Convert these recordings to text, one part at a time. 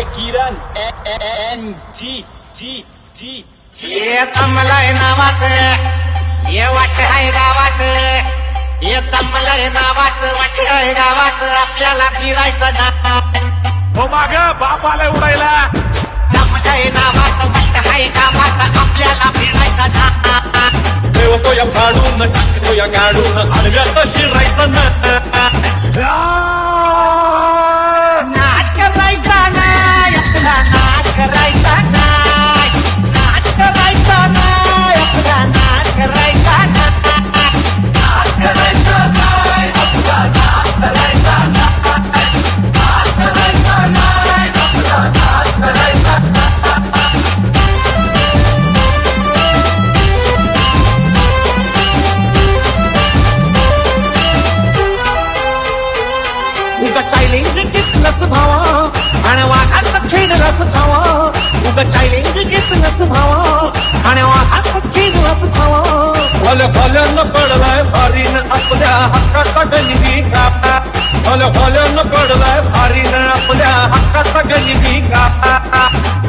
अरे किरण N G जी जी जी. तमलय नावात ये वाट आहे गावात ये तमलय नावात वाट आहे गावात आपल्याला फिरायचं ना हो माग बाप उडायला. हाय आपल्याला फिरायचं ठेवतो या फाडून टाकतो या गाडून आडव्यात उगा चायलिंग घेतलंस भावा. आणि वाघात छेडलास धावा उगा चायलिंग घेतलंस भावा. आणि वाघात छेडलास धावा भले भल्यानं पडलाय भारीनं आपल्या हक्काचा गणिती गाता भले भल्यानं पडलाय भारीनं आपल्या हक्काचा गणिती गाता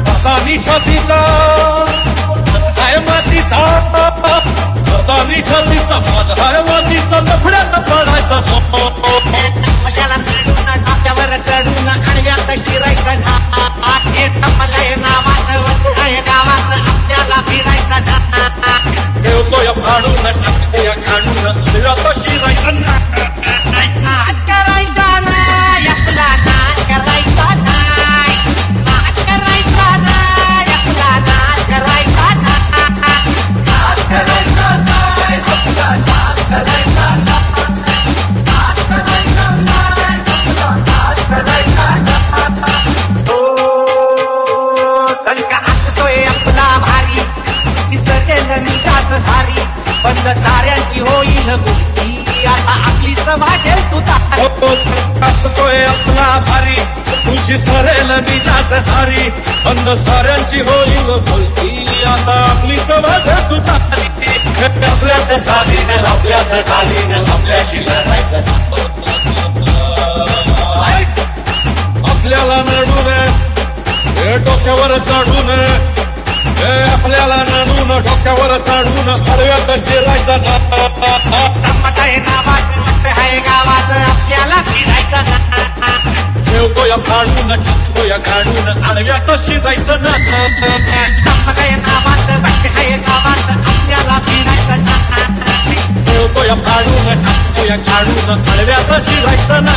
हातानी छातीचा काय मातीचा हातानी छातीचा माझा हाय मातीचा लफड्यात पडायचा आपल्याला चढून डोक्यावर चढून आडव्यात शिरायचं ना होईल गोष्टी. आता आपली समाजेल तू तारी. असतोय आपला भारी. तुझी सरेल निजास सारी. अंध साऱ्यांची होईल बोलती आता आपलीच माझ तू चाली आपल्याच चालीने आपल्याच चालीने आपल्याशी लढायचं आपल्याला नडून हे डोक्यावर चढून हे आपल्याला डोक्यावर चढून हळव्यात चिरायचं ना टमाटाय नावात वाट आहे गावात आपल्याला फिरायचं ना. ठेवतो या फाडून टाकतो या गाडून आडव्यात शिरायचं ना टमाटाय नावात वाट आहे गावात आपल्याला फिरायचं ना. ठेवतो या फाडून टाकतो या गाडून आडव्यात शिरायचं ना